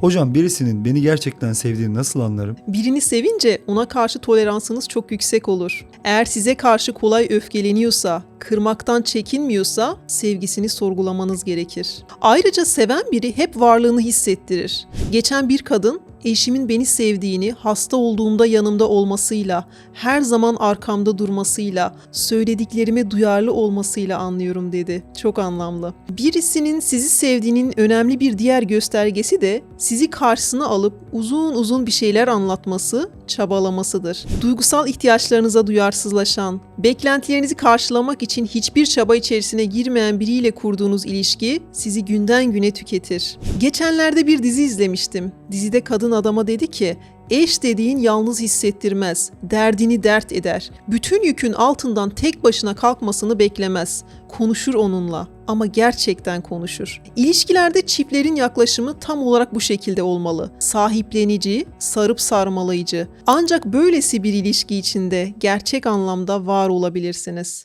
Hocam birisinin beni gerçekten sevdiğini nasıl anlarım? Birini sevince ona karşı toleransınız çok yüksek olur. Eğer size karşı kolay öfkeleniyorsa, kırmaktan çekinmiyorsa sevgisini sorgulamanız gerekir. Ayrıca seven biri hep varlığını hissettirir. Geçen bir kadın eşimin beni sevdiğini, hasta olduğumda yanımda olmasıyla, her zaman arkamda durmasıyla, söylediklerime duyarlı olmasıyla anlıyorum dedi. Çok anlamlı. Birisinin sizi sevdiğinin önemli bir diğer göstergesi de sizi karşısına alıp uzun uzun bir şeyler anlatması, çabalamasıdır. Duygusal ihtiyaçlarınıza duyarsızlaşan, beklentilerinizi karşılamak için hiçbir çaba içerisine girmeyen biriyle kurduğunuz ilişki sizi günden güne tüketir. Geçenlerde bir dizi izlemiştim. Dizide kadın adama dedi ki, Eş dediğin yalnız hissettirmez, derdini dert eder. Bütün yükün altından tek başına kalkmasını beklemez. Konuşur onunla ama gerçekten konuşur. İlişkilerde çiftlerin yaklaşımı tam olarak bu şekilde olmalı. Sahiplenici, sarıp sarmalayıcı. Ancak böylesi bir ilişki içinde gerçek anlamda var olabilirsiniz.